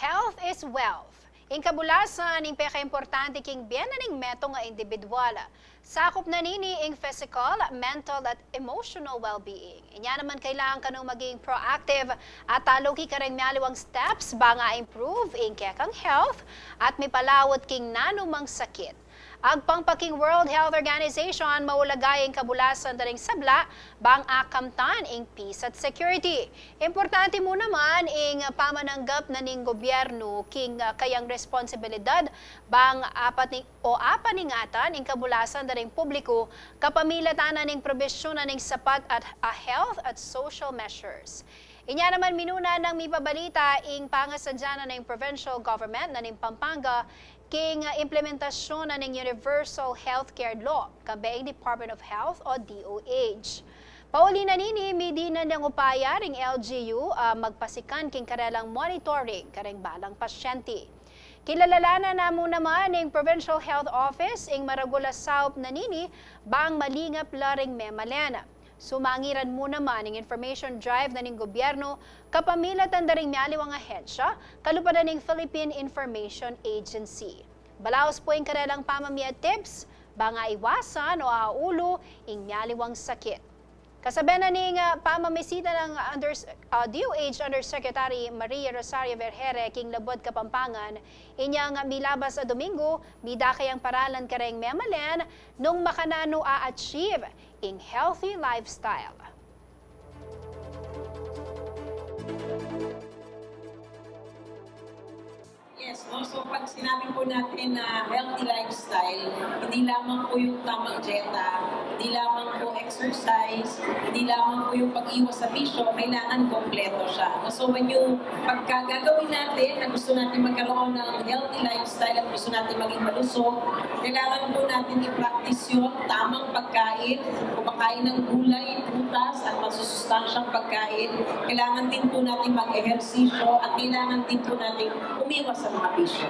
Health is wealth. Ing kabulasan, ing peka-importante king biyanan ing meto nga individual. Sakop na nini ing physical, mental at emotional well-being. Inya naman kailangan kanong maging proactive at taluki ka rin maliwang steps ba nga improve ing kekang health at mipalawot king nanumang sakit. Agpangpaking World Health Organization maulagay ang kabulasan daring sabla bang akamtan ing peace at security. Importante mo naman ing pamananggap na ning gobyerno king uh, kayang responsibilidad bang apat ning, o apaningatan ing kabulasan daring publiko kapamilatanan ning probisyon ning sapat at a health at social measures. Inya naman minuna ng mipabalita ing pangasadya na ng provincial government na ning Pampanga king implementasyon na ng Universal Healthcare Law kabeing Department of Health o DOH. Pauli na nini, midi na niyang upaya ring LGU uh, magpasikan king karelang monitoring kareng balang pasyente. Kilalalanan na mo naman ng Provincial Health Office ing maragula saup na nini bang malingap laring memalena. Sumangiran mo naman ng information drive na ng gobyerno kapamilatan da rin mialiwang ahensya kalupadan ng Philippine Information Agency. Balaos po yung karelang pamamia tips, banga iwasan o aulo ing mialiwang sakit. Kasabi na ning uh, pamamisita ng under, uh, DOH Undersecretary Maria Rosario Vergere king Labod Kapampangan, inyang milabas sa Domingo, midakay ang paralan kareng memalen nung makanano a-achieve ing healthy lifestyle. Yes, no? so pag sinabi po natin na healthy lifestyle, hindi lamang po yung tamang dieta, hindi lamang po exercise, hindi lamang po yung pag-iwas sa bisyo, kailangan kompleto siya. So when you, pagka natin na gusto natin magkaroon ng healthy lifestyle at gusto natin maging malusog, kailangan po natin i-practice yung tamang pagkain, kumakain ng gulay, prutas, at masusustansyang pagkain. Kailangan din po natin mag-ehersisyo at kailangan din po natin umiwas sa mga bisyo.